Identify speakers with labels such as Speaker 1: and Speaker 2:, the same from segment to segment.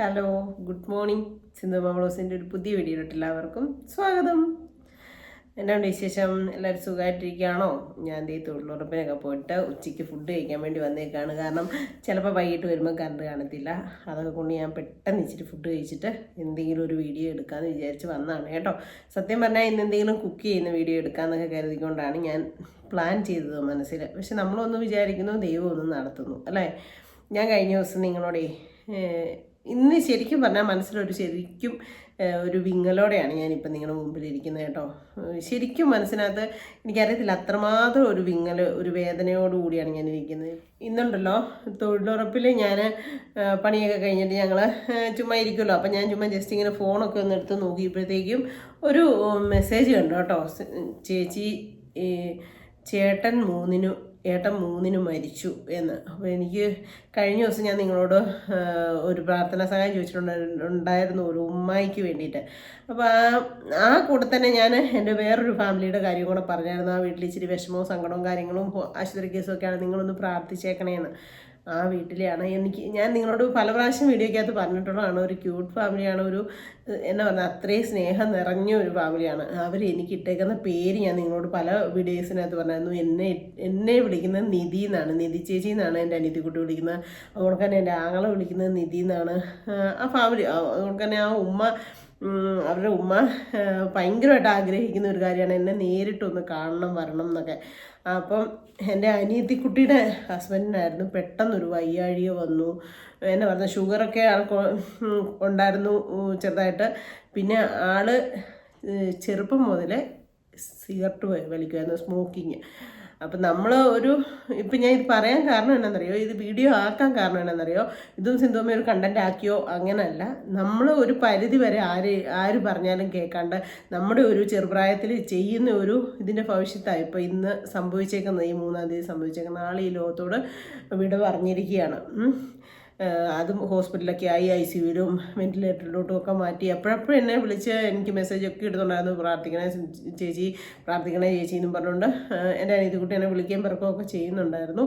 Speaker 1: Hello good morning. Sindhu മംഗ്ലോസിന്റെ ഒരു പുതിയ വീഡിയോയിലോട്ട് എല്ലാവർക്കും സ്വാഗതം. എന്നാണ്ട് വിശേഷം? എല്ലാവരും സുഖമായിട്ടിരിക്കുകയാണോ? ഞാൻ ദേ തൊഴിലുറപ്പിനൊക്കെ പോയിട്ട് ഉച്ചയ്ക്ക് ഫുഡ് കഴിക്കാൻ വേണ്ടി വന്നേക്കാണ്. കാരണം ചിലപ്പോൾ വൈകിട്ട് വരുമ്പോൾ കറണ്ട് കാണത്തില്ല. അതൊക്കെ കൊണ്ട് ഞാൻ പെട്ടെന്ന് ഇച്ചിരി ഫുഡ് കഴിച്ചിട്ട് എന്തെങ്കിലും ഒരു വീഡിയോ എടുക്കാമെന്ന് വിചാരിച്ച് വന്നതാണ് കേട്ടോ. സത്യം പറഞ്ഞാൽ ഇന്ന് എന്തെങ്കിലും കുക്ക് ചെയ്യുന്ന വീഡിയോ എടുക്കാമെന്നൊക്കെ കരുതിക്കൊണ്ടാണ് ഞാൻ പ്ലാൻ ചെയ്തത് മനസ്സിൽ പക്ഷെ നമ്മളൊന്നും വിചാരിക്കുന്നു ദൈവം ഒന്ന് നടത്തുന്നു. അല്ലേ? ഞാൻ കഴിഞ്ഞ ദിവസം നിങ്ങളോടേ ഇന്ന് ശരിക്കും പറഞ്ഞാൽ മനസ്സിലൊരു ശരിക്കും ഒരു വിങ്ങലോടെയാണ് ഞാനിപ്പോൾ നിങ്ങളുടെ മുമ്പിൽ ഇരിക്കുന്നത് കേട്ടോ ശരിക്കും മനസ്സിനകത്ത് എനിക്കറിയത്തില്ല അത്രമാത്രം ഒരു വിങ്ങൽ ഒരു വേദനയോടുകൂടിയാണ് ഞാൻ ഇരിക്കുന്നത് ഇന്നുണ്ടല്ലോ തൊഴിലുറപ്പിൽ ഞാൻ പണിയൊക്കെ കഴിഞ്ഞിട്ട് ഞങ്ങൾ ചുമ്മാ ഇരിക്കുമല്ലോ അപ്പം ഞാൻ ചുമ്മാ ജസ്റ്റ് ഇങ്ങനെ ഫോണൊക്കെ ഒന്ന് എടുത്ത് നോക്കിയപ്പോഴത്തേക്കും ഒരു മെസ്സേജ് കണ്ടു കേട്ടോ. ചേച്ചി ചേട്ടൻ മൂന്നിനു ഏട്ടൻ മൂന്നിന് മരിച്ചു എന്ന്. അപ്പോൾ എനിക്ക് കഴിഞ്ഞ ദിവസം ഞാൻ നിങ്ങളോട് ഒരു പ്രാർത്ഥന സഹായം ചോദിച്ചിട്ടുണ്ട് ഉണ്ടായിരുന്നു ഒരു ഉമ്മായിക്ക് വേണ്ടിയിട്ട്. അപ്പോൾ ആ ആ കൂടെ തന്നെ ഞാൻ എന്റെ വേറൊരു ഫാമിലിയുടെ കാര്യം കൂടെ പറഞ്ഞായിരുന്നു. ആ വീട്ടിൽ ഇച്ചിരി വിഷമവും സങ്കടവും കാര്യങ്ങളും ആശുപത്രി കേസും ഒക്കെയാണ് നിങ്ങളൊന്ന് പ്രാർത്ഥിച്ചേക്കണേന്ന്. ആ വീട്ടിലെയാണ്. എനിക്ക് ഞാൻ നിങ്ങളോട് പല പ്രാവശ്യം വീഡിയോക്കകത്ത് പറഞ്ഞിട്ടുള്ളതാണ്. ഒരു ക്യൂട്ട് ഫാമിലിയാണ് ഒരു എന്നാ പറഞ്ഞാൽ അത്രയും സ്നേഹം നിറഞ്ഞ ഒരു ഫാമിലിയാണ് അവർ എനിക്ക് ഇട്ടേക്കുന്ന പേര് ഞാൻ നിങ്ങളോട് പല വീഡിയോസിനകത്ത് പറഞ്ഞായിരുന്നു എന്നെ എന്നെ വിളിക്കുന്നത് നിധി എന്നാണ്. നിധി ചേച്ചി എന്നാണ് എന്റെ അനിയത്തിക്കുട്ടി വിളിക്കുന്നത്. അതുകൊണ്ട് തന്നെ എന്റെ ആങ്ങളെ വിളിക്കുന്നത് നിധി എന്നാണ്. ആ ഫാമിലി അതുകൊണ്ട് തന്നെ ആ ഉമ്മ അവരുടെ ഉമ്മ ഭയങ്കരമായിട്ട് ആഗ്രഹിക്കുന്ന ഒരു കാര്യമാണ്. എന്നെ നേരിട്ടൊന്ന് കാണണം വരണം എന്നൊക്കെ. അപ്പം എന്റെ അനിയത്തിക്കുട്ടിയുടെ ഹസ്ബൻഡിനായിരുന്നു പെട്ടെന്നൊരു വയ്യാഴിക വന്നു. എന്നെ പറഞ്ഞ ഷുഗറൊക്കെ ആൾക്ക് ഉണ്ടായിരുന്നു ചെറുതായിട്ട്. പിന്നെ ആൾ ചെറുപ്പം മുതലേ സിഗരറ്റ് വലിക്കുമായിരുന്നു സ്മോക്കിങ്. അപ്പം നമ്മൾ ഒരു ഇപ്പം ഞാൻ ഇത് പറയാൻ കാരണം എന്നാണെന്നറിയോ ഇത് വീഡിയോ ആക്കാൻ കാരണം എന്നാണെന്നറിയോ ഇതും സിന്ധുമ്മ ഒരു കണ്ടന്റ് ആക്കിയോ? അങ്ങനെയല്ല നമ്മൾ ഒരു പരിധി വരെ ആര് ആര് പറഞ്ഞാലും കേൾക്കാണ്ട് നമ്മുടെ ഒരു ചെറുപ്രായത്തിൽ ചെയ്യുന്ന ഒരു ഇതിന്റെ ഭവിഷ്യത്താണ് ഇപ്പോൾ ഇന്ന് സംഭവിച്ചേക്കുന്നത്. ഈ മൂന്നാം തീയതി സംഭവിച്ചേക്കുന്ന ആൾ ഈ ലോകത്തോട് വിട പറഞ്ഞിരിക്കുകയാണ്. അതും ഹോസ്പിറ്റലൊക്കെ ആയി ഐ സി യുവിലും വെന്റിലേറ്ററിലോട്ടും ഒക്കെ മാറ്റി. എപ്പോഴെപ്പോഴും എന്നെ വിളിച്ച് എനിക്ക് മെസ്സേജ് ഒക്കെ ഇടുന്നുണ്ടായിരുന്നു പ്രാർത്ഥിക്കണേ ചേച്ചി പ്രാർത്ഥിക്കണേ ചേച്ചി എന്നും പറഞ്ഞുകൊണ്ട് എന്റെ അനിയത്തിക്കുട്ടി എന്നെ വിളിക്കുകയും പിറക്കുകയൊക്കെ ചെയ്യുന്നുണ്ടായിരുന്നു.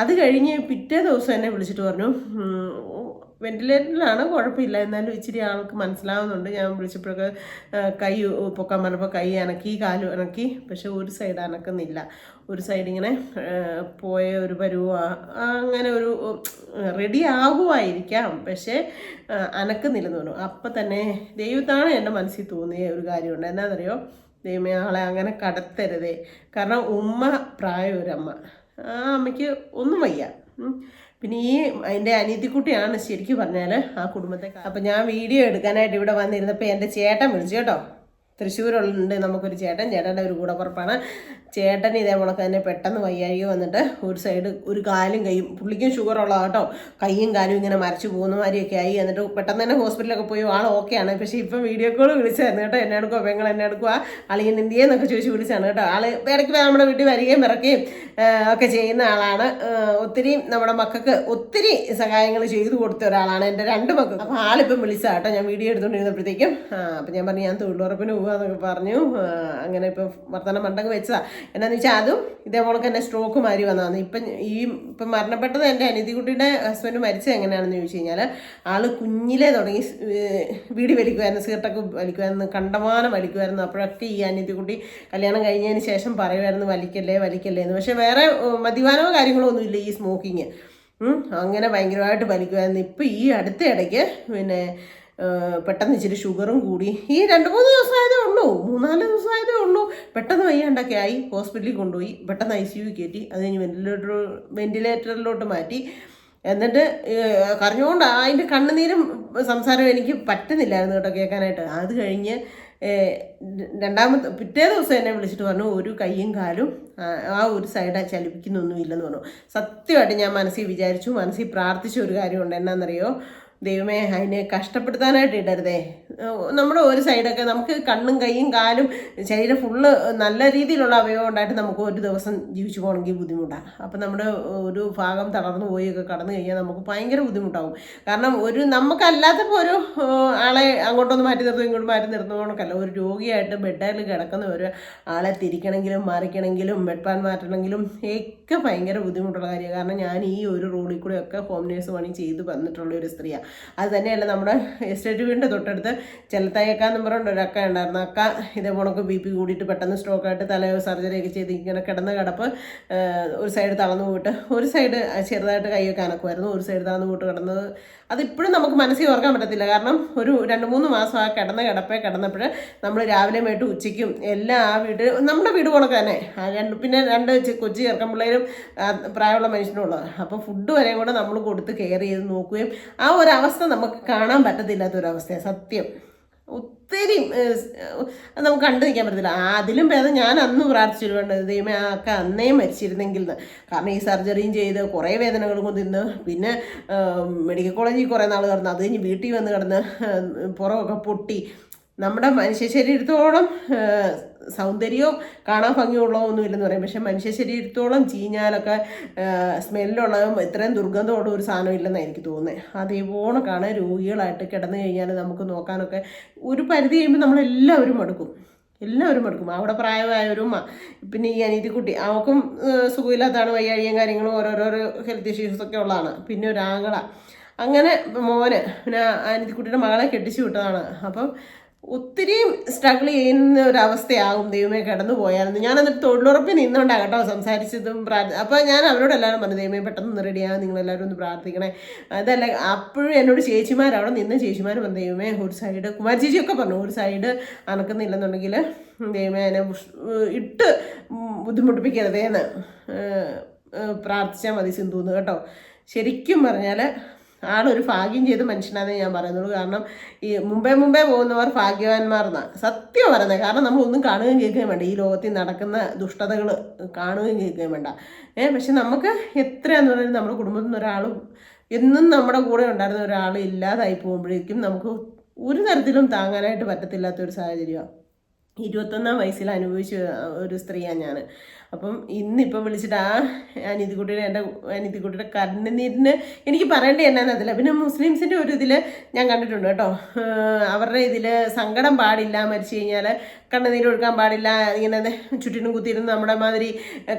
Speaker 1: അത് കഴിഞ്ഞ് പിറ്റേ ദിവസം എന്നെ വിളിച്ചിട്ട് പറഞ്ഞു വെന്റിലേറ്ററിലാണ് കുഴപ്പമില്ല. എന്നാലും ഇച്ചിരി ആൾക്ക് മനസ്സിലാവുന്നുണ്ട്. ഞാൻ വിളിച്ചപ്പോഴൊക്കെ കൈ പൊക്കാൻ പറഞ്ഞപ്പോൾ കൈ അനക്കി കാലും അനക്കി പക്ഷെ ഒരു സൈഡ് അനക്കുന്നില്ല. ഒരു സൈഡ് ഇങ്ങനെ പോയ ഒരു പരുവ അങ്ങനെ ഒരു റെഡി ആകുമായിരിക്കാം പക്ഷേ അനക്കുന്നില്ല അനക്കുന്നില്ലെന്ന് പറഞ്ഞു. അപ്പം തന്നെ ദൈവത്താണ് എന്റെ മനസ്സിൽ തോന്നിയ ഒരു കാര്യമുണ്ട്. എന്നാണെന്നറിയോ ദൈവമേ ആളെ അങ്ങനെ കടത്തരുതേ. കാരണം ഉമ്മ പ്രായ ഒരമ്മ ആ അമ്മയ്ക്ക് ഒന്നും വയ്യ. പിന്നെ ഈ എന്റെ അനീതിക്കുട്ടിയാണ് ശരിക്കും പറഞ്ഞാൽ ആ കുടുംബത്തെ അപ്പം ഞാൻ വീഡിയോ എടുക്കാനായിട്ട് ഇവിടെ വന്നിരുന്നപ്പോൾ എന്റെ ചേട്ടൻ വിളിച്ചു കേട്ടോ. തൃശ്ശൂരുണ്ട് നമുക്കൊരു ചേട്ടൻ. ചേട്ടന്റെ ഒരു കൂടപ്പുറപ്പാണ്. ചേട്ടൻ ഇതേ ഇതേപോലെ തന്നെ പെട്ടെന്ന് വയ്യാഴിക വന്നിട്ട് ഒരു സൈഡ് ഒരു കാലും കൈയും പുള്ളിക്കും ഷുഗർ ഉള്ള കേട്ടോ. കൈയും കാലും ഇങ്ങനെ മരച്ചു പോകുന്ന മാതിരിയൊക്കെ ആയി. എന്നിട്ട് പെട്ടെന്ന് തന്നെ ഹോസ്പിറ്റലൊക്കെ പോയി. ആൾ ഓക്കെയാണ് പക്ഷേ ഇപ്പം വീഡിയോ കോൾ വിളിച്ചായിരുന്നു കേട്ടോ. എന്നെ എടുക്കുക പെങ്ങൾ എന്നെ എടുക്കുക അളിയൻ എന്നൊക്കെ ചോദിച്ച് വിളിച്ചാണ് കേട്ടോ. ആൾ ഇടയ്ക്ക് നമ്മുടെ വീട്ടിൽ വരികയും ഇറക്കുകയും ഒക്കെ ചെയ്യുന്ന ആളാണ്. ഒത്തിരി നമ്മുടെ മക്കൾക്ക് ഒത്തിരി സഹായങ്ങൾ ചെയ്തു കൊടുത്ത ഒരാളാണ് എന്റെ രണ്ട് മക്കൾക്ക്. അപ്പോൾ ആളിപ്പം വിളിച്ചാട്ടോ ഞാൻ വീഡിയോ എടുത്തുകൊണ്ടിരുന്നപ്പോഴത്തേക്കും അപ്പം ഞാൻ പറഞ്ഞു ഞാൻ തൊഴിലുറപ്പിന് പോകാന്നൊക്കെ പറഞ്ഞു. അങ്ങനെ ഇപ്പം വർത്തമാനം മണ്ടങ്ങ് വെച്ചതാ. എന്നാന്ന് വെച്ചാൽ അതും ഇതേപോലെ തന്നെ സ്ട്രോക്ക് മാറി വന്നതാണ്. ഇപ്പം ഈ ഇപ്പം മരണപ്പെട്ടത് എന്റെ അനിതികുട്ടിയുടെ ഹസ്ബൻഡ് മരിച്ചത് എങ്ങനെയാണെന്ന് ചോദിച്ചു കഴിഞ്ഞാൽ ആൾ കുഞ്ഞിലേ തുടങ്ങി വീട് വലിക്കുമായിരുന്നു സീർട്ടൊക്കെ വലിക്കുമായിരുന്നു കണ്ടമാനം വലിക്കുമായിരുന്നു അപ്പോഴൊക്കെ ഈ അനിതികുട്ടി കല്യാണം കഴിഞ്ഞതിന് ശേഷം പറയുമായിരുന്നു വലിക്കല്ലേ വലിക്കല്ലേ എന്ന്. പക്ഷേ വേറെ മദ്യപാനമോ കാര്യങ്ങളോ ഒന്നുമില്ല ഈ സ്മോക്കിങ് അങ്ങനെ ഭയങ്കരമായിട്ട് വലിക്കുമായിരുന്നു ഇപ്പം ഈ അടുത്ത ഇടയ്ക്ക് പിന്നെ പെട്ടെന്ന് ഇച്ചിരി ഷുഗറും കൂടി. ഈ രണ്ട് മൂന്ന് ദിവസമായതേ ഉള്ളൂ. മൂന്നാൽ ദിവസമായതേ ഉള്ളൂ. പെട്ടെന്ന് വയ്യാണ്ടൊക്കെ ആയി. ഹോസ്പിറ്റലിൽ കൊണ്ടുപോയി. പെട്ടെന്ന് ഐ സി യു കയറ്റി. അത് കഴിഞ്ഞ് വെന്റിലേറ്റർ വെന്റിലേറ്ററിലോട്ട് മാറ്റി. എന്നിട്ട് കരഞ്ഞുകൊണ്ട് അതിന്റെ കണ്ണുനീരും സംസാരം എനിക്ക് പറ്റുന്നില്ലായിരുന്നു കേട്ടോ കേൾക്കാനായിട്ട്. അത് കഴിഞ്ഞ് രണ്ടാമത്തെ പിറ്റേ ദിവസം എന്നെ വിളിച്ചിട്ട് പറഞ്ഞു ഒരു കൈയും കാലും ആ, ഒരു സൈഡ് ചലിപ്പിക്കുന്നൊന്നും ഇല്ലെന്ന് പറഞ്ഞു. സത്യമായിട്ട് ഞാൻ മനസ്സിൽ വിചാരിച്ചു. മനസ്സിൽ പ്രാർത്ഥിച്ച ഒരു കാര്യമുണ്ട്. എന്നാണെന്നറിയോ ദൈവമേ അതിനെ കഷ്ടപ്പെടുത്താനായിട്ട് ഇടരുതേ. നമ്മുടെ ഒരു സൈഡൊക്കെ നമുക്ക് കണ്ണും കൈയും കാലും ശരീരം ഫുള്ള് നല്ല രീതിയിലുള്ള അവയവം ഉണ്ടായിട്ട് നമുക്ക് ഒരു ദിവസം ജീവിച്ചു പോകണമെങ്കിൽ ബുദ്ധിമുട്ടാണ് അപ്പം നമ്മുടെ ഒരു ഭാഗം തളർന്നു പോയൊക്കെ കടന്നു കഴിഞ്ഞാൽ നമുക്ക് ഭയങ്കര ബുദ്ധിമുട്ടാവും. കാരണം ഒരു നമുക്കല്ലാത്തപ്പോൾ ഒരു ആളെ അങ്ങോട്ടൊന്ന് മാറ്റി നിർത്തും ഇങ്ങോട്ട് മാറ്റി നിർത്തുന്നതുകൊണ്ടൊക്കെയല്ല. ഒരു രോഗിയായിട്ട് ബെഡിൽ കിടക്കുന്ന ഒരു ആളെ തിരിക്കണമെങ്കിലും മറിക്കണമെങ്കിലും ബെഡ്പാൻ മാറ്റണമെങ്കിലും ഒക്കെ ഭയങ്കര ബുദ്ധിമുട്ടുള്ള കാര്യമാണ്. കാരണം ഞാൻ ഈ ഒരു റോഡിൽ കൂടെ ഒക്കെ ഹോം നേഴ്സ് പണി ചെയ്ത് വന്നിട്ടുള്ള ഒരു സ്ത്രീയാണ് അത് തന്നെയല്ല നമ്മുടെ എസ്റ്റേറ്റ് വീടിന്റെ തൊട്ടടുത്ത് ചെലത്തയ്യക്ക എന്ന് പറഞ്ഞിട്ട് ഒരു അക്ക ഉണ്ടായിരുന്നു. അക്ക ഇതേ പോണക്ക് ബി പി കൂടിയിട്ട് പെട്ടെന്ന് സ്ട്രോക്ക് ആയിട്ട് തല സർജറി ഒക്കെ ചെയ്ത് ഇങ്ങനെ കിടന്ന കിടപ്പ് ഒരു സൈഡ് തളർന്നു പോയിട്ട് ഒരു സൈഡ് ചെറുതായിട്ട് കൈയൊക്കെ അനക്കുമായിരുന്നു ഒരു സൈഡ് തളർന്നു പോയിട്ട് കിടന്നത്. അതിപ്പോഴും നമുക്ക് മനസ്സിൽ ഓർക്കാൻ പറ്റത്തില്ല. കാരണം ഒരു രണ്ട് മൂന്ന് മാസം ആ കിടന്ന കിടപ്പേ കിടന്നപ്പോൾ നമ്മൾ രാവിലെ മേട്ട് ഉച്ചയ്ക്കും എല്ലാം ആ വീട് നമ്മുടെ വീട് പോലൊക്കെ തന്നെ. രണ്ട് പിന്നെ രണ്ട് കൊച്ചു ചെറുക്കൻ പിള്ളേരും പ്രായമുള്ള മനുഷ്യനും ഉള്ളത് അപ്പോൾ ഫുഡ് വരെയും കൂടെ നമ്മൾ കൊടുത്ത് കെയർ ചെയ്ത് നോക്കുകയും ആ ഒരു അവസ്ഥ നമുക്ക് കാണാൻ പറ്റത്തില്ലാത്തൊരവസ്ഥയാണ് സത്യം. ഒത്തിരി നമുക്ക് കണ്ടു നിൽക്കാൻ പറ്റത്തില്ല. അതിലും ഭേദം ഞാൻ അന്ന് പ്രാർത്ഥിച്ചിട്ടുണ്ട് ദൈവമേ ആ അന്നേ മരിച്ചിരുന്നെങ്കിൽ കാരണം ഈ സർജറിയും ചെയ്ത് കുറേ വേദനകളും നിന്ന് പിന്നെ മെഡിക്കൽ കോളേജിൽ കുറേ നാൾ കിടന്ന് അത് കഴിഞ്ഞ് വീട്ടിൽ വന്ന് കിടന്ന് പുറമൊക്കെ പൊട്ടി. നമ്മുടെ മനുഷ്യ ശരീരത്തോളം ഏഹ്, സൗന്ദര്യവും കാണാൻ ഭംഗിയുള്ളതൊന്നും ഇല്ലെന്ന് പറയും. പക്ഷെ മനുഷ്യ ശരീരത്തോളം ചീഞ്ഞാലൊക്കെ സ്മെല്ലുള്ളതും ഇത്രയും ദുർഗന്ധമുള്ള ഒരു സാധനം ഇല്ലെന്നാണ് എനിക്ക് തോന്നുന്നത് കാണാൻ രോഗികളായിട്ട് കിടന്നു കഴിഞ്ഞാൽ നമുക്ക് നോക്കാനൊക്കെ ഒരു പരിധി കഴിയുമ്പോൾ നമ്മളെല്ലാവരും മടുക്കും. എല്ലാവരും എടുക്കും അവിടെ പ്രായമായവരും പിന്നെ ഈ അനീതിക്കുട്ടി അവൾക്കും സുഖമില്ലാത്തതാണ് വയ്യാഴിയും കാര്യങ്ങളും ഓരോരോ ഹെൽത്ത് ഇഷ്യൂസ് ഒക്കെ ഉള്ളതാണ്. പിന്നെ ഒരു ആങ്ങള. അങ്ങനെ മോന് പിന്നെ അനീതിക്കുട്ടിയുടെ മകളെ കെട്ടിച്ചു വിട്ടതാണ്. അപ്പം ഒത്തിരിയും സ്ട്രഗിൾ ചെയ്യുന്ന ഒരു അവസ്ഥയാകും. ദൈവമേ കടന്നു പോയായിരുന്നു. ഞാൻ എന്നിട്ട് തൊഴിലുറപ്പിൽ നിന്നുകൊണ്ടാണ് കേട്ടോ സംസാരിച്ചതും പ്രാർത്ഥി അപ്പോൾ ഞാൻ അവരോട് എല്ലാവരും പറഞ്ഞു ദൈവമേ പെട്ടെന്ന് റെഡിയാകും നിങ്ങളെല്ലാവരും ഒന്ന് പ്രാർത്ഥിക്കണേ. അതല്ല അപ്പോഴും എന്നോട് ചേച്ചിമാർ അവിടെ നിന്ന് ചേച്ചിമാർ പറഞ്ഞു ദൈവമേ ഒരു സൈഡ് കുമാരി ചേച്ചിയൊക്കെ പറഞ്ഞു ഒരു സൈഡ് അനക്കുന്നില്ലെന്നുണ്ടെങ്കിൽ ദൈവമേ എന്നെ ഇട്ട് ബുദ്ധിമുട്ടിപ്പിക്കരുതേന്ന് പ്രാർത്ഥിച്ചാൽ മതി സിന്ധുന്ന് കേട്ടോ. ശരിക്കും പറഞ്ഞാൽ ആളൊരു ഭാഗ്യം ചെയ്ത മനുഷ്യനാണെന്ന് ഞാൻ പറയുന്നുള്ളൂ. കാരണം ഈ മുമ്പേ മുമ്പേ പോകുന്നവർ ഭാഗ്യവാന്മാർന്നാണ് സത്യം പറയുന്നത് കാരണം നമ്മൾ ഒന്നും കാണുകയും കേൾക്കുകയും വേണ്ട. ഈ ലോകത്തിൽ നടക്കുന്ന ദുഷ്ടതകൾ കാണുകയും കേൾക്കുകയും വേണ്ട. ഏ പക്ഷെ നമുക്ക് എത്രയാന്ന് പറയുന്നത് നമ്മുടെ കുടുംബത്തിൽ നിന്ന് ഒരാൾ എന്നും നമ്മുടെ കൂടെ ഉണ്ടായിരുന്ന ഒരാൾ ഇല്ലാതായി പോകുമ്പോഴേക്കും നമുക്ക് ഒരു തരത്തിലും താങ്ങാനായിട്ട് പറ്റത്തില്ലാത്തൊരു സാഹചര്യമാണ്. ഇരുപത്തൊന്നാം വയസ്സിൽ അനുഭവിച്ച ഒരു സ്ത്രീയാണ് ഞാൻ അപ്പം ഇന്നിപ്പോൾ വിളിച്ചിട്ട് ആ അനീതിക്കുട്ടിയുടെ എന്റെ അനീതിക്കുട്ടിയുടെ കണ്ണുനീരിന് എനിക്ക് പറയേണ്ടത് എന്നാന്നതില്ല പിന്നെ മുസ്ലിംസിന്റെ ഒരു ഇതിൽ ഞാൻ കണ്ടിട്ടുണ്ട് കേട്ടോ. അവരുടെ ഇതിൽ സങ്കടം പാടില്ല മരിച്ചു കഴിഞ്ഞാൽ കണ്ണുനീര് ഒഴുക്കാൻ പാടില്ല ഇങ്ങനെ ചുറ്റിനും കുത്തിയിരുന്ന് നമ്മുടെ മാതിരി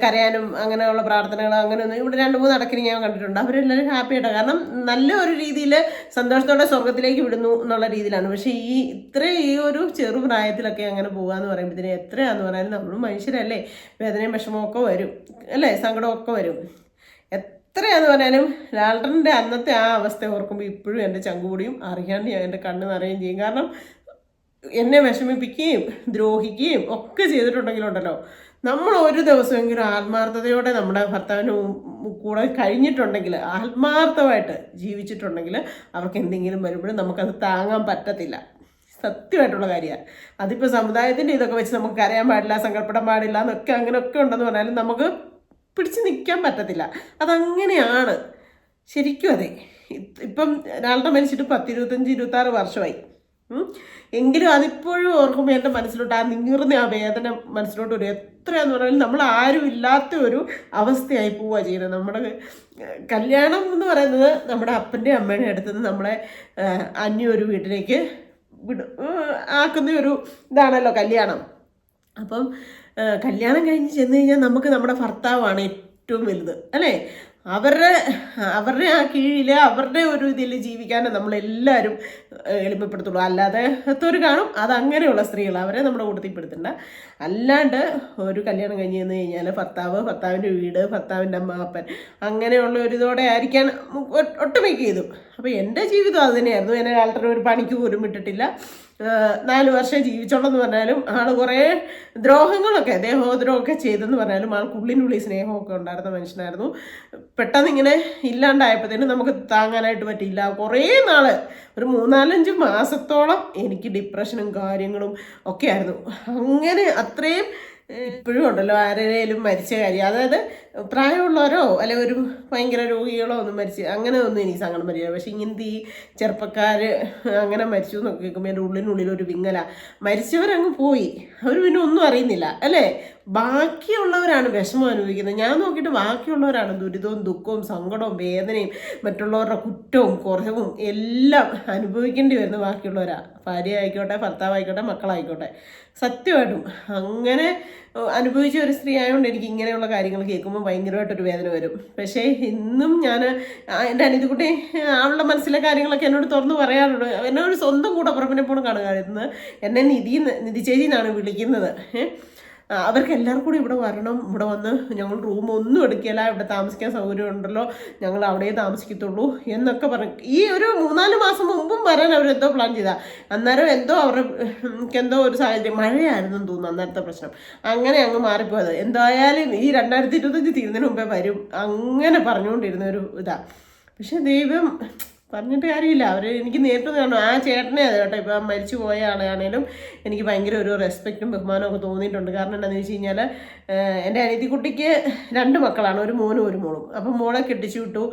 Speaker 1: കരയാനും അങ്ങനെയുള്ള പ്രാർത്ഥനകൾ അങ്ങനെയൊന്നും ഇവിടെ രണ്ട് മൂന്ന് അടക്കിന് ഞാൻ കണ്ടിട്ടുണ്ട്. അവരെല്ലാവരും ഹാപ്പി ആയിട്ടാണ് കാരണം നല്ല ഒരു രീതിയിൽ സന്തോഷത്തോടെ സ്വർഗത്തിലേക്ക് വിടുന്നു എന്നുള്ള രീതിയിലാണ്. പക്ഷേ ഈ ഇത്ര ഈ ഒരു ചെറുപ്രായത്തിലൊക്കെ അങ്ങനെ പോകാന്ന് പറയുമ്പോഴത്തേന് എത്രയാന്ന് പറയാൻ നമ്മൾ മനുഷ്യരല്ലേ. വേദനയും വിഷമമൊക്കെ വരും. അല്ലേ? സങ്കടമൊക്കെ വരും. എത്രയാന്ന് പറഞ്ഞാലും ലാൽട്ടറിന്റെ അന്നത്തെ ആ അവസ്ഥ ഓർക്കുമ്പോൾ ഇപ്പോഴും എന്റെ ചങ്കുകൂടിയും അറിയാണ്ട് ഞാൻ എന്റെ കണ്ണ് നിറയുകയും ചെയ്യും. കാരണം എന്നെ വിഷമിപ്പിക്കുകയും ദ്രോഹിക്കുകയും ഒക്കെ ചെയ്തിട്ടുണ്ടെങ്കിലുണ്ടല്ലോ. നമ്മൾ ഒരു ദിവസമെങ്കിലും ആത്മാർത്ഥതയോടെ നമ്മുടെ ഭർത്താവിന് കൂടെ കഴിഞ്ഞിട്ടുണ്ടെങ്കിൽ ആത്മാർത്ഥമായിട്ട് ജീവിച്ചിട്ടുണ്ടെങ്കിൽ അവർക്ക് എന്തെങ്കിലും വരുമ്പോഴും നമുക്കത് താങ്ങാൻ പറ്റത്തില്ല. സത്യമായിട്ടുള്ള കാര്യമാണ് അതിപ്പോൾ സമുദായത്തിന്റെ ഇതൊക്കെ വെച്ച് നമുക്ക് കരയാൻ പാടില്ല സങ്കടപ്പെടാൻ പാടില്ല എന്നൊക്കെ അങ്ങനെയൊക്കെ ഉണ്ടെന്ന് പറഞ്ഞാലും നമുക്ക് പിടിച്ച് നിൽക്കാൻ പറ്റത്തില്ല. അതങ്ങനെയാണ്. ശരിക്കും അതെ. ഇപ്പം ഒരാളുടെ മരിച്ചിട്ട് പത്ത് ഇരുപത്തഞ്ച് ഇരുപത്തി ആറ് വർഷമായി എങ്കിലും അതിപ്പോഴും ഓർക്കുമ്പോൾ എന്റെ മനസ്സിലോട്ട് ആ നീറുന്ന ആ വേദന മനസ്സിലോട്ട് ഒരു എത്രയാന്ന് പറഞ്ഞാലും നമ്മൾ ആരും ഇല്ലാത്ത ഒരു അവസ്ഥയായി പോവുക ചെയ്യുന്നത്. നമ്മുടെ കല്യാണം എന്ന് പറയുന്നത് നമ്മുടെ അപ്പന്റെ അമ്മയുടെ അടുത്ത് നിന്ന് നമ്മളെ അന്യ ഒരു വീട്ടിലേക്ക് വിട. ആക്കുന്ന ഒരു ഇതാണല്ലോ കല്യാണം. അപ്പം കല്യാണം കഴിഞ്ഞ് ചെന്ന് കഴിഞ്ഞാൽ നമുക്ക് നമ്മുടെ ഭർത്താവാണ് ഏറ്റവും വലുത് അല്ലേ? അവരുടെ അവരുടെ ആ കീഴിൽ അവരുടെ ഒരു ഇതിൽ ജീവിക്കാൻ നമ്മളെല്ലാവരും എളിമപ്പെടുത്തുള്ളൂ. അല്ലാതെ ഒരു കാണും. അത് അങ്ങനെയുള്ള സ്ത്രീകൾ അവരെ നമ്മുടെ കൂട്ടത്തിൽപ്പെടുത്തണ്ട അല്ലാണ്ട് ഒരു കല്യാണം കഴിഞ്ഞ് ചെന്ന് കഴിഞ്ഞാൽ ഭർത്താവ് ഭർത്താവിന്റെ വീട് ഭർത്താവിന്റെ അമ്മ അപ്പൻ അങ്ങനെയുള്ള ഒരു ഇതോടെ ആയിരിക്കാൻ ഒട്ടുമിക്ക ഇതും അപ്പോൾ എന്റെ ജീവിതം അത് തന്നെയായിരുന്നു. എന്നെ ആൾട്ടർ ഒരു പണിക്ക് പോലും വിട്ടിട്ടില്ല. നാല് വർഷം ജീവിച്ചോളെന്ന് പറഞ്ഞാലും ആൾ കുറേ ദ്രോഹങ്ങളൊക്കെ ദേഹോദ്രോഹമൊക്കെ ചെയ്തെന്ന് പറഞ്ഞാലും ആൾക്കുള്ളിനുള്ളിൽ സ്നേഹമൊക്കെ ഉണ്ടായിരുന്ന മനുഷ്യനായിരുന്നു. പെട്ടെന്ന് ഇങ്ങനെ ഇല്ലാണ്ടായപ്പോഴത്തേനും നമുക്ക് താങ്ങാനായിട്ട് പറ്റിയില്ല. കുറേ നാൾ ഒരു മൂന്നാലഞ്ച് മാസത്തോളം എനിക്ക് ഡിപ്രഷനും കാര്യങ്ങളും ഒക്കെ ആയിരുന്നു. അങ്ങനെ അത്രയും ഇപ്പോഴും ഉണ്ടല്ലോ ആരെങ്കിലും മരിച്ച കാര്യം. അതായത് പ്രായമുള്ളവരോ അല്ലെ ഒരു ഭയങ്കര രോഗികളോ ഒന്നും മരിച്ച് അങ്ങനെ ഒന്നും എനിക്ക് സങ്കടം വരില്ല. പക്ഷെ ഇങ്ങനത്തെ ഈ ചെറുപ്പക്കാർ അങ്ങനെ മരിച്ചു എന്നൊക്കെ കേൾക്കുമ്പോൾ എന്റെ ഉള്ളിനുള്ളിൽ ഒരു വിങ്ങല. മരിച്ചവരങ്ങ് പോയി. അവർ പിന്നെ ഒന്നും അറിയുന്നില്ല അല്ലേ? ബാക്കിയുള്ളവരാണ് വിഷമം അനുഭവിക്കുന്നത്. ഞാൻ നോക്കിയിട്ട് ബാക്കിയുള്ളവരാണ് ദുരിതവും ദുഃഖവും സങ്കടവും വേദനയും മറ്റുള്ളവരുടെ കുറ്റവും കുറവും എല്ലാം അനുഭവിക്കേണ്ടി വരുന്നത് ബാക്കിയുള്ളവരാ. ഭാര്യ ആയിക്കോട്ടെ ഭർത്താവായിക്കോട്ടെ മക്കളായിക്കോട്ടെ. സത്യമായിട്ടും അങ്ങനെ അനുഭവിച്ച ഒരു സ്ത്രീ ആയതുകൊണ്ട് എനിക്ക് ഇങ്ങനെയുള്ള കാര്യങ്ങൾ കേൾക്കുമ്പോൾ ഭയങ്കരമായിട്ടൊരു വേദന വരും. പക്ഷേ ഇന്നും ഞാൻ എന്റെ അനിതക്കുട്ടി അവളുടെ മനസ്സിലെ കാര്യങ്ങളൊക്കെ എന്നോട് തുറന്ന് പറയാറുണ്ട്. എന്നെ ഒരു സ്വന്തം കൂടപ്പുറപ്പിനെ പോലും കാണുക എന്നെ നിധി നിധി ചേച്ചി എന്നാണ് വിളിക്കുന്നത്. ഏഹ് അവർക്ക് എല്ലാവർക്കും കൂടി ഇവിടെ വരണം. ഇവിടെ വന്ന് ഞങ്ങൾ റൂം ഒന്നും എടുക്കില്ല ഇവിടെ താമസിക്കാൻ സൗകര്യം ഉണ്ടല്ലോ. ഞങ്ങൾ അവിടെ താമസിക്കത്തുള്ളൂ എന്നൊക്കെ പറഞ്ഞു ഈ ഒരു മൂന്നാൽ മാസം മുമ്പും വരാൻ അവരെന്തോ പ്ലാൻ ചെയ്താൽ അന്നേരം എന്തോ അവർക്ക് എന്തോ ഒരു സാഹചര്യം. മഴയായിരുന്നു തോന്നുന്നു അന്നേരത്തെ പ്രശ്നം. അങ്ങനെ അങ്ങ് മാറിപ്പോയത്. എന്തായാലും ഈ രണ്ടായിരത്തി ഇരുപത്തഞ്ച് തീരുന്നതിന് മുമ്പേ വരും. അങ്ങനെ പറഞ്ഞുകൊണ്ടിരുന്ന ഒരു ഇതാ. പക്ഷെ ദൈവം പറഞ്ഞിട്ട് കാര്യമില്ല. അവർ എനിക്ക് നേരിട്ട് കാണും ആ ചേട്ടനെ അത് കേട്ടോ. ഇപ്പം മരിച്ചു പോയ ആളാണേലും എനിക്ക് ഭയങ്കര ഒരു റെസ്പെക്റ്റും ബഹുമാനവും ഒക്കെ തോന്നിയിട്ടുണ്ട്. കാരണം എന്താണെന്ന് വെച്ച് കഴിഞ്ഞാൽ എന്റെ അനിയത്തിക്കുട്ടിക്ക് രണ്ട് മക്കളാണ്. ഒരു മോനും ഒരു മോളും. അപ്പം മോളെ കെട്ടിച്ചു വിട്ടു.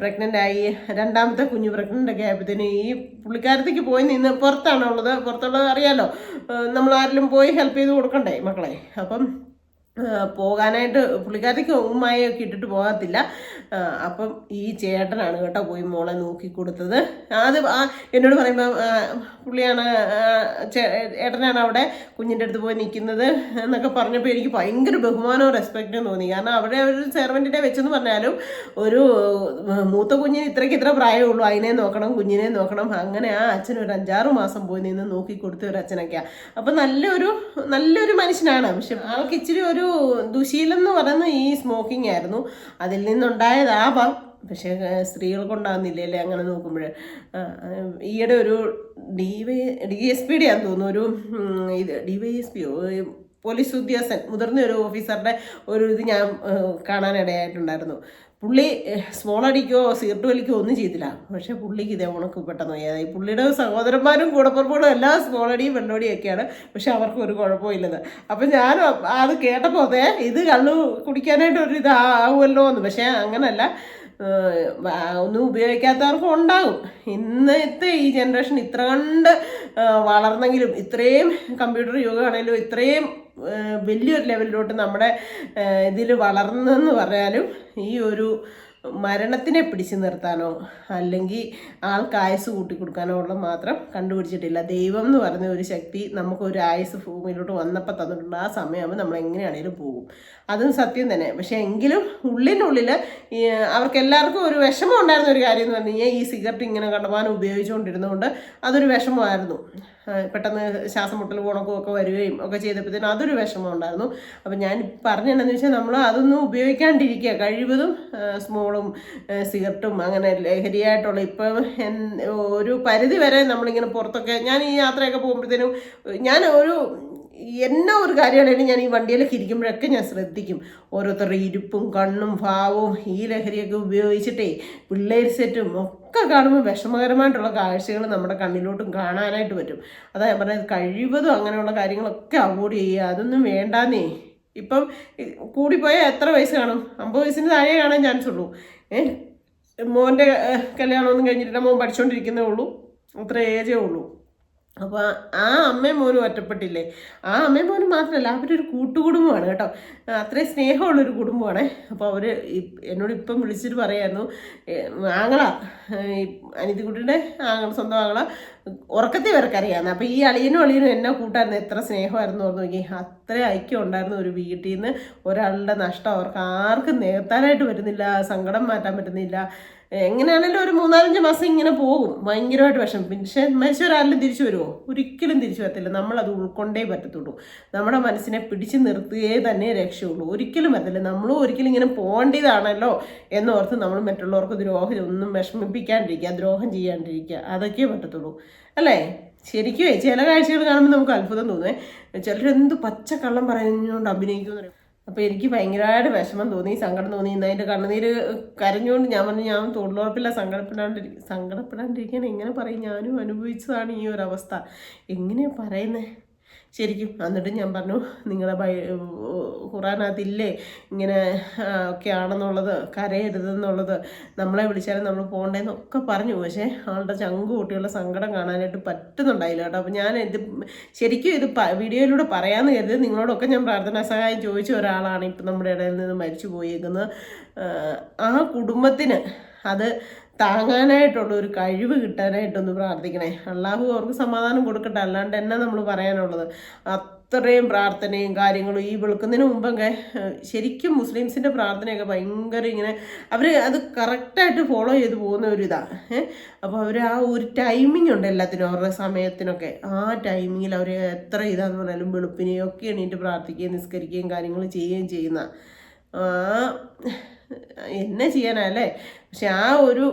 Speaker 1: പ്രഗ്നന്റായി രണ്ടാമത്തെ കുഞ്ഞ് പ്രഗ്നന്റ് ഒക്കെ ആയപ്പോഴത്തേന് ഈ പുള്ളിക്കാരത്തേക്ക് പോയി നിന്ന് പുറത്താണുള്ളത്. പുറത്തുള്ളത് അറിയാലോ. നമ്മൾ ആരെങ്കിലും പോയി ഹെൽപ്പ് ചെയ്ത് കൊടുക്കണ്ടേ മക്കളെ? അപ്പം പോകാനായിട്ട് പുള്ളിക്കാരിക്ക് ഉമ്മായൊക്കെ ഇട്ടിട്ട് പോകത്തില്ല. അപ്പം ഈ ചേട്ടനാണ് കേട്ടോ പോയി മോളെ നോക്കി കൊടുത്തത്. അത് എന്നോട് പറയുമ്പോൾ പുള്ളിയാണ് ചേട്ടനാണ് അവിടെ കുഞ്ഞിന്റെ അടുത്ത് പോയി നിൽക്കുന്നത് എന്നൊക്കെ പറഞ്ഞപ്പോൾ എനിക്ക് ഭയങ്കര ബഹുമാനവും റെസ്പെക്റ്റും തോന്നി. കാരണം അവിടെ ഒരു സെർവന്റിനെ വെച്ചെന്ന് പറഞ്ഞാലും ഒരു മൂത്ത കുഞ്ഞിന് ഇത്രയ്ക്ക് ഇത്ര പ്രായമുള്ളൂ. അതിനെ നോക്കണം കുഞ്ഞിനെ നോക്കണം. അങ്ങനെ ആ അച്ഛൻ ഒരു അഞ്ചാറ് മാസം പോയി നിന്ന് നോക്കി കൊടുത്ത ഒരു അച്ഛനൊക്കെയാണ് അപ്പം നല്ലൊരു നല്ലൊരു മനുഷ്യനാണ്. പക്ഷെ ആൾക്ക് ഇച്ചിരി ഒരു ദുശീലം എന്ന് പറയുന്നത് ഈ സ്മോക്കിംഗ് ആയിരുന്നു. അതിൽ നിന്നുണ്ടായതാവാം പക്ഷേ സ്ത്രീകൾ കൊണ്ടാകുന്നില്ല അല്ലേ അങ്ങനെ നോക്കുമ്പോൾ ഈയിടെ ഒരു ഡി വൈ ഡി എസ് പിയുടെ ആണെന്ന് തോന്നുന്നു. ഒരു ഇത് ഡി വൈ എസ് പിയോ പോലീസ് ഉദ്യോഗസ്ഥൻ മുതിർന്ന ഒരു ഓഫീസറുടെ ഒരു ഇത് ഞാൻ കാണാനിടയായിട്ടുണ്ടായിരുന്നു. പുള്ളി സ്മോൾ അടിക്കോ സിഗരറ്റ് വലിക്കോ ഒന്നും ചെയ്തില്ല. പക്ഷേ പുള്ളിക്ക് ഇതേ ഉണക്ക് പെട്ടെന്ന് വയ്യാതായി. പുള്ളിയുടെ സഹോദരന്മാരും കൂടപ്പുറപ്പുകളും എല്ലാം സ്മോൾ അടിയും വെള്ളോടിയും ഒക്കെയാണ്. പക്ഷെ അവർക്ക് ഒരു കുഴപ്പമില്ലത്. അപ്പം ഞാൻ അത് കേട്ടപ്പോൾ അതെ ഇത് കള്ളു കുടിക്കാനായിട്ട് ഒരു ഇത് ആവുമല്ലോ എന്ന്. പക്ഷേ അങ്ങനല്ല. ഒന്നും ഉപയോഗിക്കാത്തവർക്കും ഉണ്ടാകും ഇന്നത്തെ ഈ ജനറേഷൻ ഇത്ര കണ്ട് വളർന്നെങ്കിലും ഇത്രയും കമ്പ്യൂട്ടർ യുഗമാണെങ്കിലും ഇത്രയും വലിയൊരു ലെവലിലോട്ട് നമ്മുടെ ഇതിൽ വളർന്നെന്ന് പറഞ്ഞാലും ഈ ഒരു മരണത്തിനെ പിടിച്ചു നിർത്താനോ അല്ലെങ്കിൽ ആൾക്ക് ആയുസ് കൂട്ടി കൊടുക്കാനോ ഉള്ള മാത്രം കണ്ടുപിടിച്ചിട്ടില്ല. ദൈവം എന്ന് പറഞ്ഞ ഒരു ശക്തി നമുക്ക് ഒരു ആയുസ് ഭൂമിയിലോട്ട് വന്നപ്പോൾ തന്നിട്ടുണ്ട് ആ സമയമാകുമ്പോൾ നമ്മൾ എങ്ങനെയാണേലും പോകും. അതും സത്യം തന്നെ. പക്ഷേ എങ്കിലും ഉള്ളിനുള്ളിൽ അവർക്ക് എല്ലാവർക്കും ഒരു വിഷമം ഉണ്ടായിരുന്ന ഒരു കാര്യം എന്ന് പറഞ്ഞു കഴിഞ്ഞാൽ ഈ സിഗരറ്റ് ഇങ്ങനെ കണ്ടമാനം ഉപയോഗിച്ചുകൊണ്ടിരുന്നതുകൊണ്ട് അതൊരു വിഷമമായിരുന്നു. പെട്ടെന്ന് ശ്വാസം മുട്ടൽ ഉണക്കും ഒക്കെ വരികയും ഒക്കെ ചെയ്തപ്പോഴത്തേനും അതൊരു വിഷമം ഉണ്ടായിരുന്നു. അപ്പം ഞാൻ പറഞ്ഞതെന്ന് വെച്ചാൽ നമ്മൾ അതൊന്നും ഉപയോഗിക്കാണ്ടിരിക്കുക. കഴിവതും ആ, സ്മോളും ആ, സിഗരറ്റും അങ്ങനെ ലഹരിയായിട്ടുള്ള ഇപ്പം ഒരു പരിധി വരെ നമ്മളിങ്ങനെ പുറത്തൊക്കെ ഞാൻ ഈ യാത്രയൊക്കെ പോകുമ്പോഴത്തേനും ഞാൻ ഒരു എന്നാ ഒരു കാര്യമാണെങ്കിലും ഞാൻ ഈ വണ്ടിയിലൊക്കെ ഇരിക്കുമ്പോഴൊക്കെ ഞാൻ ശ്രദ്ധിക്കും. ഓരോരുത്തരുടെ ഇരിപ്പും കണ്ണും ഭാവവും ഈ ലഹരിയൊക്കെ ഉപയോഗിച്ചിട്ടേ പിള്ളേർ സെറ്റും ഒക്കെ കാണുമ്പോൾ വിഷമകരമായിട്ടുള്ള കാഴ്ചകൾ നമ്മുടെ കണ്ണിലോട്ടും കാണാനായിട്ട് പറ്റും. അതാ ഞാൻ പറഞ്ഞത് കഴിവതും അങ്ങനെയുള്ള കാര്യങ്ങളൊക്കെ അവോയ്ഡ് ചെയ്യുക. അതൊന്നും വേണ്ടാന്നേ. ഇപ്പം കൂടിപ്പോയാൽ എത്ര വയസ്സ് കാണും? അമ്പത് വയസ്സിന് താഴെ കാണാൻ ചാൻസ് ഉള്ളൂ. മോന്റെ കല്യാണമൊന്നും കഴിഞ്ഞിട്ടില്ല. മോൻ പഠിച്ചുകൊണ്ടിരിക്കുന്നേ ഉള്ളൂ. അത്ര ഏജേ ഉള്ളൂ. അപ്പോൾ ആ അമ്മയും മോനും ഒറ്റപ്പെട്ടില്ലേ? ആ അമ്മയും മോനും മാത്രമല്ല അവരൊരു കൂട്ടുകുടുംബമാണ് കേട്ടോ. അത്രയും സ്നേഹമുള്ളൊരു കുടുംബമാണ്. അപ്പോൾ അവർ എന്നോട് ഇപ്പം വിളിച്ചിട്ട് പറയായിരുന്നു ആങ്ങള അനിതിക്കുട്ടിയുടെ ആങ്ങള സ്വന്തം ആങ്ങള ഉറക്കത്തിൽ വരക്കറിയാന്ന് അപ്പോൾ ഈ അളിയനും അളിയനും എന്നെ കൂട്ടായിരുന്നു എത്ര സ്നേഹമായിരുന്നു ഓർത്ത് നോക്കി. അത്ര ഐക്യം ഉണ്ടായിരുന്നു ഒരു വീട്ടിൽ നിന്ന് ഒരാളുടെ നഷ്ടം അവർക്ക് ആർക്കും നികത്താനായിട്ട് വരുന്നില്ല സങ്കടം മാറ്റാൻ പറ്റുന്നില്ല. എങ്ങനെയാണെങ്കിലും ഒരു മൂന്നാലഞ്ച് മാസം ഇങ്ങനെ പോകും. ഭയങ്കരമായിട്ട് വിഷമം. പക്ഷെ മനുഷ്യരാരെങ്കിലും തിരിച്ചു വരുമോ? ഒരിക്കലും തിരിച്ചു വരത്തില്ല. നമ്മളത് ഉൾക്കൊണ്ടേ പറ്റത്തുള്ളൂ. നമ്മുടെ മനസ്സിനെ പിടിച്ചു നിർത്തുകയേ തന്നെ രക്ഷയുള്ളൂ. ഒരിക്കലും പറ്റില്ല നമ്മളും ഒരിക്കലും ഇങ്ങനെ പോകേണ്ടതാണല്ലോ എന്നോർത്ത് നമ്മൾ മറ്റുള്ളവർക്ക് ദ്രോഹം ഒന്നും വിഷമിപ്പിക്കാണ്ടിരിക്കുക ദ്രോഹം ചെയ്യാണ്ടിരിക്കുക. അതൊക്കെ പറ്റത്തുള്ളൂ. അല്ലേ? ശരിക്കും ചില കാഴ്ചകൾ കാണുമ്പോൾ നമുക്ക് അത്ഭുതം തോന്നുവേ. ചിലരെന്ത് പച്ച കള്ളം പറഞ്ഞുകൊണ്ട് അഭിനയിക്കുമെന്ന് പറയും അപ്പോൾ എനിക്ക് ഭയങ്കരമായിട്ട് വിഷമം തോന്നി സങ്കടം തോന്നി. ഇന്ന് അതിന്റെ കണ്ണുനീര് കരഞ്ഞുകൊണ്ട് ഞാൻ പറഞ്ഞു ഞാൻ തൊഴിലുറപ്പില്ല സങ്കടപ്പെടാണ്ടിരിക്കും സങ്കടപ്പെടാണ്ടിരിക്കാൻ എങ്ങനെ പറയും? ഞാനും അനുഭവിച്ചതാണ് ഈ ഒരു അവസ്ഥ. എങ്ങനെയാണ് പറയുന്നത് ശരിക്കും എന്നിട്ട് ഞാൻ പറഞ്ഞു നിങ്ങളുടെ ബൈ ഖുറാനകത്തില്ലേ ഇങ്ങനെ ഒക്കെ ആണെന്നുള്ളത് കരയരുതെന്നുള്ളത്. നമ്മളെ വിളിച്ചാലും നമ്മൾ പോകണ്ടേന്നൊക്കെ പറഞ്ഞു. പക്ഷേ ആളുടെ ചങ്ക് കൂട്ടിയുള്ള സങ്കടം കാണാനായിട്ട് പറ്റുന്നുണ്ടായില്ല കേട്ടോ. അപ്പം ഞാൻ ഇത് ശരിക്കും ഇത് വീഡിയോയിലൂടെ പറയാമെന്ന് കരുതി നിങ്ങളോടൊക്കെ ഞാൻ പ്രാർത്ഥനാ സഹായം ചോദിച്ച ഒരാളാണ് ഇപ്പം നമ്മുടെ ഇടയിൽ നിന്ന് മരിച്ചു പോയേക്കുന്നത് ആ കുടുംബത്തിന് അത് താങ്ങാനായിട്ടുള്ള ഒരു കഴിവ് കിട്ടാനായിട്ടൊന്ന് പ്രാർത്ഥിക്കണേ. അള്ളാഹു അവർക്ക് സമാധാനം കൊടുക്കട്ടെ. അല്ലാണ്ട് എന്നെ നമ്മൾ പറയാനുള്ളത്? അത്രയും പ്രാർത്ഥനയും കാര്യങ്ങളും ഈ വെളുക്കുന്നതിന് മുമ്പൊക്കെ ശരിക്കും മുസ്ലിംസിന്റെ പ്രാർത്ഥനയൊക്കെ ഭയങ്കര ഇങ്ങനെ അവർ അത് കറക്റ്റായിട്ട് ഫോളോ ചെയ്ത് പോകുന്ന ഒരു ഇതാണ് അപ്പോൾ അവർ ആ ഒരു ടൈമിംഗ് ഉണ്ട് എല്ലാത്തിനും അവരുടെ സമയത്തിനൊക്കെ. ആ ടൈമിങ്ങിൽ അവർ എത്ര ഇതാന്ന് പറഞ്ഞാലും വെളുപ്പിനെയൊക്കെ എണീറ്റ് പ്രാർത്ഥിക്കുകയും നിസ്കരിക്കുകയും കാര്യങ്ങൾ ചെയ്യുകയും ചെയ്യുന്ന എന്നെ ചെയ്യാനല്ലേ? പക്ഷെ ആ ഒരു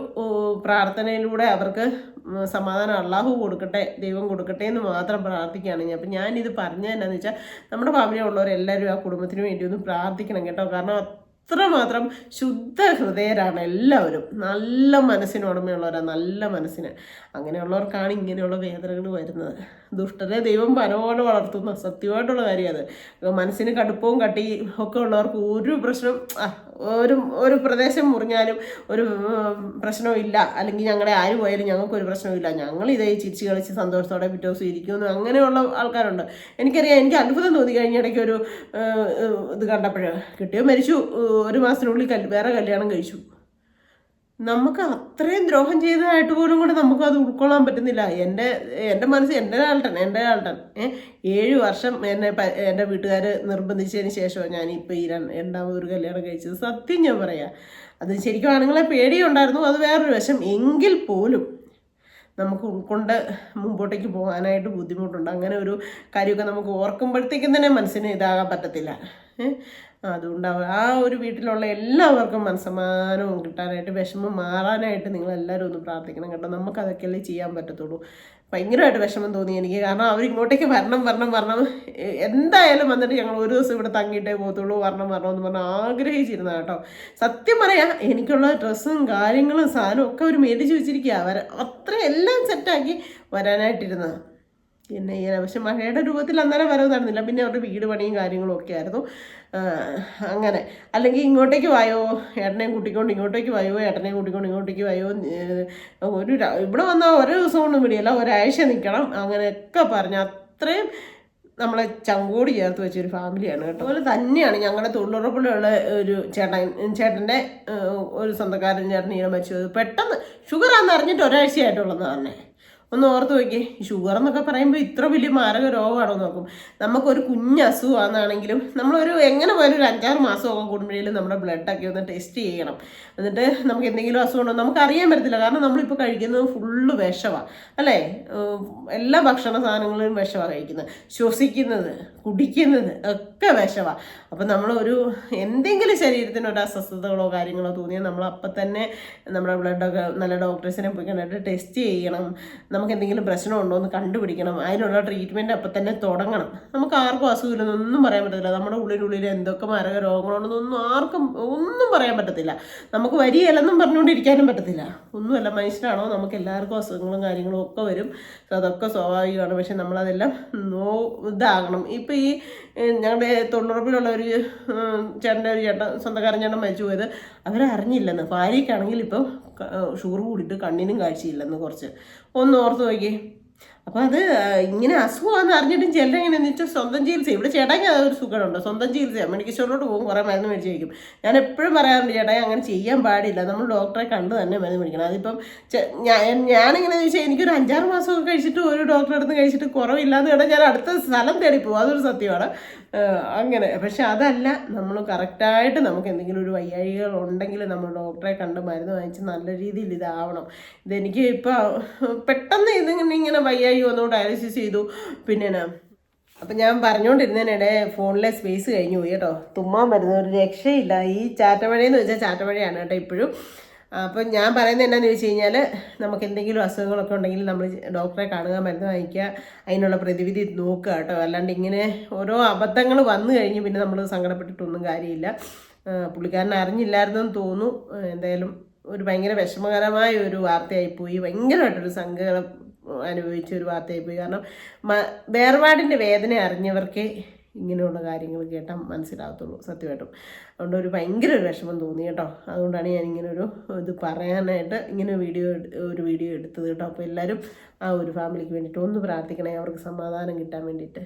Speaker 1: പ്രാർത്ഥനയിലൂടെ അവർക്ക് സമാധാനം അള്ളാഹു കൊടുക്കട്ടെ ദൈവം കൊടുക്കട്ടെ എന്ന് മാത്രം പ്രാർത്ഥിക്കുകയാണ് ഞാൻ അപ്പം ഞാനിത് പറഞ്ഞത് എന്നാന്ന് വെച്ചാൽ നമ്മുടെ ഫാമിലിയുള്ളവരെല്ലാവരും ആ കുടുംബത്തിന് വേണ്ടി ഒന്ന് പ്രാർത്ഥിക്കണം കേട്ടോ. കാരണം അത്രമാത്രം ശുദ്ധ ഹൃദയരാണ് എല്ലാവരും. നല്ല മനസ്സിന് ഉടമയുള്ളവരാണ് നല്ല മനസ്സിന്. അങ്ങനെയുള്ളവർക്കാണ് ഇങ്ങനെയുള്ള വേദനകൾ വരുന്നത്. ദുഷ്ടരെ ദൈവം പനപോലെ വളർത്തുന്ന. സത്യമായിട്ടുള്ള കാര്യം അത്. മനസ്സിന് കടുപ്പവും കട്ടി ഒക്കെ ഉള്ളവർക്ക് ഒരു പ്രശ്നം ഒരു ഒരു പ്രദേശം മുറിഞ്ഞാലും ഒരു പ്രശ്നമില്ല. അല്ലെങ്കിൽ ഞങ്ങളെ ആര് പോയാലും ഞങ്ങൾക്ക് ഒരു പ്രശ്നവും ഞങ്ങൾ ഇതേ ചിരിച്ച് കളിച്ച് സന്തോഷത്തോടെ പിറ്റേ ദിവസം ഇരിക്കുമെന്ന് അങ്ങനെയുള്ള ആൾക്കാരുണ്ട്. എനിക്കറിയാം എനിക്ക് അത്ഭുതം തോന്നി കഴിഞ്ഞ ഇടയ്ക്ക് ഒരു ഇത് കണ്ടപ്പോൾ കിട്ടിയോ മരിച്ചു. ഒരു മാസത്തിനുള്ളിൽ വേറെ കല്യാണം കഴിച്ചു. നമുക്ക് അത്രയും ദ്രോഹം ചെയ്തതായിട്ട് പോലും കൂടെ നമുക്ക് അത് ഉൾക്കൊള്ളാൻ പറ്റുന്നില്ല. എന്റെ എന്റെ മനസ്സ് എന്റെ ആൾട്ടൻ എന്റെ ആൾട്ടൻ ഏഴ് വർഷം എന്നെ എന്റെ വീട്ടുകാർ നിർബന്ധിച്ചതിന് ശേഷമാണ് ഞാനിപ്പോൾ ഈ രണ്ടാമത് ഒരു കല്യാണം കഴിച്ചത്. സത്യം ഞാൻ പറയാം അത് ശരിക്കും ആണുങ്ങളെ പേടിയുണ്ടായിരുന്നു. അത് വേറൊരു വശം. എങ്കിൽ പോലും നമുക്ക് ഉൾക്കൊണ്ട് മുമ്പോട്ടേക്ക് പോകാനായിട്ട് ബുദ്ധിമുട്ടുണ്ട്. അങ്ങനെ ഒരു കാര്യമൊക്കെ നമുക്ക് ഓർക്കുമ്പോഴത്തേക്കും തന്നെ മനസ്സിന് ഇതാകാൻ പറ്റത്തില്ല. അതുകൊണ്ട് ആ ഒരു വീട്ടിലുള്ള എല്ലാവർക്കും മനസ്സമാനവും കിട്ടാനായിട്ട് വിഷമം മാറാനായിട്ട് നിങ്ങൾ എല്ലാവരും ഒന്ന് പ്രാർത്ഥിക്കണം കേട്ടോ. നമുക്ക് അതൊക്കെയല്ലേ ചെയ്യാൻ പറ്റത്തുള്ളൂ. ഭയങ്കരമായിട്ട് വിഷമം തോന്നി എനിക്ക്. കാരണം അവർ ഇങ്ങോട്ടേക്ക് വരണം വരണം വരണം. എന്തായാലും വന്നിട്ട് ഞങ്ങൾ ഒരു ദിവസം ഇവിടെ തങ്ങിയിട്ടേ പോകത്തുള്ളൂ. വരണം വരണം എന്ന് പറഞ്ഞാൽ ആഗ്രഹിച്ചിരുന്ന കേട്ടോ. സത്യം പറയാം എനിക്കുള്ള ഡ്രസ്സും കാര്യങ്ങളും സാധനവും ഒക്കെ അവർ മേടിച്ച് വെച്ചിരിക്കുക വര അത്രയെല്ലാം സെറ്റാക്കി വരാനായിട്ടിരുന്നതാണ് പിന്നെ ഇങ്ങനെ പക്ഷെ മഴയുടെ രൂപത്തിൽ അന്നേരം വരവ് നടന്നില്ല. പിന്നെ അവരുടെ വീട് പണിയും കാര്യങ്ങളും ഒക്കെ ആയിരുന്നു. അങ്ങനെ. അല്ലെങ്കിൽ ഇങ്ങോട്ടേക്ക് വായോ? ഏട്ടനെയും കൂട്ടിക്കൊണ്ട് ഇങ്ങോട്ടേക്ക് വായോ? ഏട്ടനെയും കൂട്ടിക്കൊണ്ട് ഇങ്ങോട്ടേക്ക് വായോ? ഒരു ഇവിടെ വന്നാൽ ഒരു ദിവസം കൊണ്ടും പിടിയല്ല ഒരാഴ്ച നിൽക്കണം അങ്ങനെയൊക്കെ പറഞ്ഞ് അത്രയും നമ്മളെ ചങ്കോട് ചേർത്ത് വെച്ചൊരു ഫാമിലിയാണ് കേട്ടോ. അതുപോലെ തന്നെയാണ് ഞങ്ങളുടെ തൊഴിലുറപ്പിലുള്ള ഒരു ചേട്ടൻ ചേട്ടന്റെ ഒരു സ്വന്തക്കാരൻ ചേട്ടൻ ഇങ്ങനെ മരിച്ചത് പെട്ടെന്ന് ഷുഗറാന്ന് അറിഞ്ഞിട്ട് ഒരാഴ്ചയായിട്ടുള്ളതെന്ന് പറഞ്ഞേ. ഒന്ന് ഓർത്ത് നോക്കിയേ. ഷുഗർ എന്നൊക്കെ പറയുമ്പോൾ ഇത്ര വലിയ മാരക രോഗമാണോ നോക്കും. നമുക്കൊരു കുഞ്ഞ് അസുഖമാണെന്നാണെങ്കിലും നമ്മളൊരു എങ്ങനെ പോയാലും ഒരു അഞ്ചാറ് മാസമൊക്കെ കൂടുമ്പോഴേലും നമ്മുടെ ബ്ലഡൊക്കെ ഒന്ന് ടെസ്റ്റ് ചെയ്യണം. എന്നിട്ട് നമുക്ക് എന്തെങ്കിലും അസുഖം ഉണ്ടോ? നമുക്ക് അറിയാൻ പറ്റത്തില്ല. കാരണം നമ്മളിപ്പോൾ കഴിക്കുന്നത് ഫുള്ള് വിഷമാണ് അല്ലേ? എല്ലാ ഭക്ഷണ സാധനങ്ങളിലും വിഷമാണ് കഴിക്കുന്നത്. ശ്വസിക്കുന്നത് കുടിക്കുന്നത് ഒക്കെ വിഷമാണ് അപ്പം നമ്മളൊരു എന്തെങ്കിലും ശരീരത്തിന് ഒരു അസ്വസ്ഥതകളോ കാര്യങ്ങളോ തോന്നിയാൽ നമ്മൾ അപ്പം തന്നെ നമ്മുടെ ബ്ലഡൊക്കെ നല്ല ഡോക്ടേഴ്സിനെ പോയി കണ്ടിട്ട് ടെസ്റ്റ് ചെയ്യണം. നമുക്ക് എന്തെങ്കിലും പ്രശ്നമുണ്ടോ എന്ന് കണ്ടുപിടിക്കണം. അതിനുള്ള ട്രീറ്റ്മെന്റ് അപ്പം തന്നെ തുടങ്ങണം. നമുക്ക് ആർക്കും അസുഖമില്ലെന്നൊന്നും പറയാൻ പറ്റത്തില്ല. നമ്മുടെ ഉള്ളിനുള്ളിൽ എന്തൊക്കെ മാരക രോഗങ്ങളുണ്ടെന്നൊന്നും ആർക്കും ഒന്നും പറയാൻ പറ്റത്തില്ല. നമുക്ക് വരികയല്ലെന്നും പറഞ്ഞുകൊണ്ടിരിക്കാനും പറ്റത്തില്ല. ഒന്നുമല്ല മനുഷ്യനാണോ? നമുക്ക് എല്ലാവർക്കും അസുഖങ്ങളും കാര്യങ്ങളും ഒക്കെ വരും. അതൊക്കെ സ്വാഭാവികമാണ്. പക്ഷെ നമ്മളതെല്ലാം നോ ഇതാകണം. ഇപ്പം ഈ ഞങ്ങളുടെ തൊണ്ണൂറുപ്പിലുള്ള ഒരു ചേട്ടന്റെ ഒരു ചേട്ടൻ സ്വന്തക്കാരൻ ചേട്ടൻ മരിച്ചു പോയത് അവരറിഞ്ഞില്ലെന്ന്. ഭാര്യയ്ക്കാണെങ്കിൽ ഇപ്പം ഷുഗർ കൂടിയിട്ട് കണ്ണിനും കാഴ്ചയില്ലെന്ന് കുറച്ച്. ഒന്ന് ഓർത്ത് നോക്കിയേ. അപ്പോൾ അത് ഇങ്ങനെ അസുഖമാണെന്ന് അറിഞ്ഞിട്ടും ചിലർ എങ്ങനെയാണെന്ന് വെച്ചാൽ സ്വന്തം ചികിത്സ. ഇവിടെ ചേട്ടായി അതൊരു സുഖമുണ്ട്. സ്വന്തം ചികിത്സ മെഡിക്കൽ സ്റ്റോറിലോട്ട് പോകും കുറേ മരുന്ന് മേടിച്ച് കഴിക്കും. ഞാൻ എപ്പോഴും പറയാറുണ്ട് ചേട്ടായി അങ്ങനെ ചെയ്യാൻ പാടില്ല. നമ്മൾ ഡോക്ടറെ കണ്ട് തന്നെ മരുന്ന് മേടിക്കണം. അതിപ്പം ഞാൻ ഞാനെങ്ങനെയാണെന്ന് വെച്ചാൽ എനിക്കൊരു അഞ്ചാറ് മാസമൊക്കെ കഴിച്ചിട്ട് ഒരു ഡോക്ടറെ അടുത്ത് കഴിച്ചിട്ട് കുറവില്ലാന്ന് കേട്ടാൽ ഞാൻ അടുത്ത സ്ഥലം തേടി പോകും. അതൊരു സത്യമാണ്. അങ്ങനെ. പക്ഷെ അതല്ല നമ്മൾ കറക്റ്റായിട്ട് നമുക്ക് എന്തെങ്കിലും ഒരു വയ്യാഴികൾ ഉണ്ടെങ്കിൽ നമ്മൾ ഡോക്ടറെ കണ്ട് മരുന്ന് വാങ്ങിച്ച് നല്ല രീതിയിൽ ഇതാവണം. ഇതെനിക്ക് ഇപ്പോൾ പെട്ടെന്ന് ഇതിങ്ങനെ ഇങ്ങനെ വയ്യായി വന്നു ഡയാലിസിസ് ചെയ്തു. പിന്നെ അപ്പം ഞാൻ പറഞ്ഞുകൊണ്ടിരുന്നതിനിടെ ഫോണിലെ സ്പേസ് കഴിഞ്ഞു പോയി കേട്ടോ. തുമ്മാൻ വരുന്ന ഒരു രക്ഷയില്ല. ഈ ചാറ്റമഴയെന്ന് വെച്ചാൽ ചാറ്റമഴയാണ് കേട്ടോ ഇപ്പോഴും. അപ്പം ഞാൻ പറയുന്നത് എന്നാന്ന് ചോദിച്ചു കഴിഞ്ഞാൽ നമുക്ക് എന്തെങ്കിലും അസുഖങ്ങളൊക്കെ ഉണ്ടെങ്കിൽ നമ്മൾ ഡോക്ടറെ കാണുക മരുന്ന് വാങ്ങിക്കുക അതിനുള്ള പ്രതിവിധി നോക്കുക കേട്ടോ. അല്ലാണ്ട് ഇങ്ങനെ ഓരോ അബദ്ധങ്ങൾ വന്നു കഴിഞ്ഞ് പിന്നെ നമ്മൾ സങ്കടപ്പെട്ടിട്ടൊന്നും കാര്യമില്ല. പുള്ളിക്കാരൻ അറിഞ്ഞില്ലായിരുന്നെന്ന് തോന്നുന്നു. എന്തായാലും ഒരു ഭയങ്കര വിഷമകരമായ ഒരു വാർത്തയായിപ്പോയി. ഭയങ്കരമായിട്ടൊരു സങ്കടം അനുഭവിച്ച ഒരു വാർത്തയായി പോയി കാരണം വേർപാടിന്റെ വേദന അറിഞ്ഞവർക്ക് ഇങ്ങനെയുള്ള കാര്യങ്ങൾ കേട്ടാൽ മനസ്സിലാകത്തുള്ളൂ സത്യമായിട്ടും. അതുകൊണ്ട് ഒരു ഭയങ്കര ഒരു വിഷമം തോന്നി കേട്ടോ. അതുകൊണ്ടാണ് ഞാൻ ഇങ്ങനെ ഒരു ഇത് പറയാനായിട്ട് ഇങ്ങനെ വീഡിയോ ഒരു വീഡിയോ എടുത്തത് കേട്ടോ. അപ്പോൾ എല്ലാവരും ആ ഒരു ഫാമിലിക്ക് വേണ്ടിയിട്ട് ഒന്ന് പ്രാർത്ഥിക്കണേ. അവർക്ക് സമാധാനം കിട്ടാൻ വേണ്ടിയിട്ട്.